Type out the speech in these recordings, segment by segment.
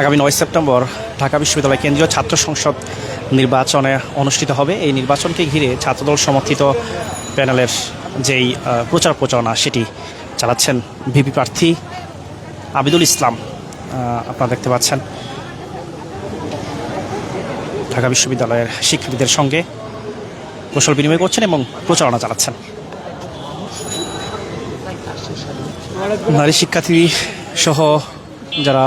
আগামী নয় সেপ্টেম্বর ঢাকা বিশ্ববিদ্যালয় কেন্দ্রীয় ছাত্র সংসদ নির্বাচনে অনুষ্ঠিত হবে। এই নির্বাচনকে ঘিরে ছাত্রদল সমর্থিত প্যানেলের যেই প্রচার প্রচারণা, সেটি চালাচ্ছেন ভিপি প্রার্থী আবিদুল ইসলাম। আপনারা দেখতে পাচ্ছেন ঢাকা বিশ্ববিদ্যালয়ের শিক্ষার্থীদের সঙ্গে কৌশল বিনিময় করছেন এবং প্রচারণা চালাচ্ছেন। নারী শিক্ষার্থী সহ যারা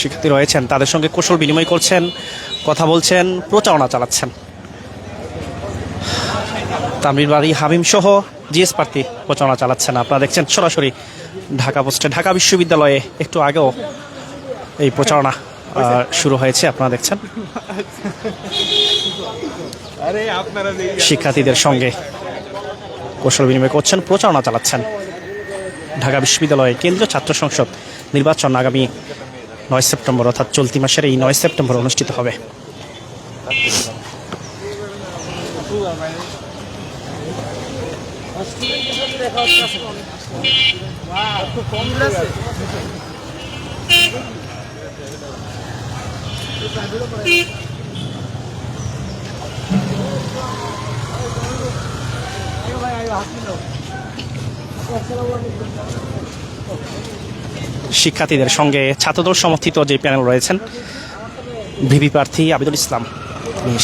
শিক্ষার্থী রয়েছেন, তাদের সঙ্গে কৌশল বিনিময় করছেন, কথা বলছেন, প্রচারণা চালাচ্ছেন। তামির বাড়ি হামিম সহ জিএস প্রার্থী প্রচারণা চালাচ্ছেন। আপনারা দেখছেন সরাসরি ঢাকা পোস্টে। ঢাকা বিশ্ববিদ্যালয়ে একটু আগেও এই প্রচারণা শুরু হয়েছে, আপনারা দেখছেন। শিক্ষার্থীদের সঙ্গে কৌশল বিনিময় করছেন, প্রচারণা চালাচ্ছেন। ঢাকা বিশ্ববিদ্যালয়ে কেন্দ্রীয় ছাত্র সংসদ নির্বাচন আগামী নয় সেপ্টেম্বর, অর্থাৎ চলতি মাসের এই নয় সেপ্টেম্বর অনুষ্ঠিত হবে। শিক্ষার্থীদের সঙ্গে ছাত্রদল সমর্থিত যে প্যানেল রয়েছেন ভিভি প্রার্থী আবিদুল ইসলাম।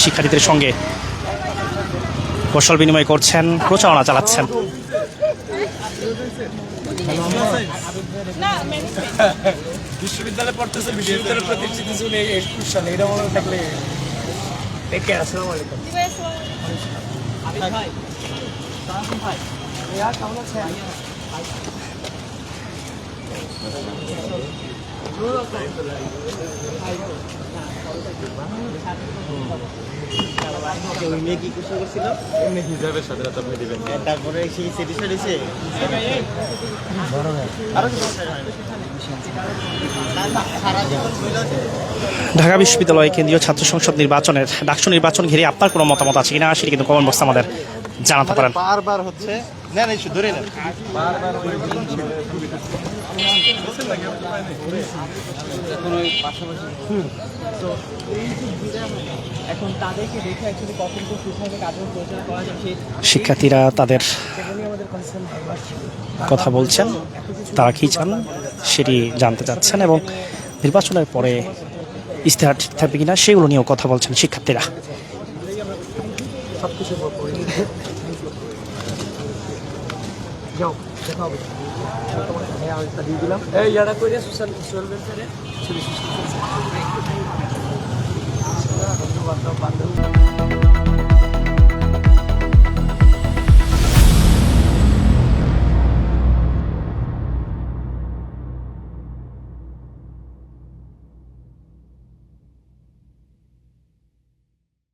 শিক্ষার্থীদের সঙ্গে কৌশল বিনিময় করছেন প্রচারণা চালাচ্ছেন। বিশ্ববিদ্যালয়ে পড়তেছে বিশ্ববিদ্যালয় প্রতিষ্ঠিত ছিল একুশ সালে। এটা মনে থাকলে দেখে আসসালামু আলাইকুম। ওই ঢাকা বিশ্ববিদ্যালয় কেন্দ্রীয় ছাত্র সংসদ নির্বাচনের ডাকসু নির্বাচন ঘিরে আপনার কোনো মতামত আছে কিনা সেটি কিন্তু কমেন্ট বক্সে আমাদের জানাতে পারেন। বারবার হচ্ছে না না ধরে শিক্ষার্থীরা তাদের কথা বলছেন, তারা কী চান সেটি জানতে চাচ্ছেন এবং নির্বাচনের পরে ইশতেহার ঠিক থাকবে কিনা সেগুলো নিয়েও কথা বলছেন শিক্ষার্থীরা। যাও দেখা হবে। তোমার হ্যাঁ দিলাম। এই ইয়াটা করে সোশ্যাল সোশ্যাল ওয়েলফেয়ারে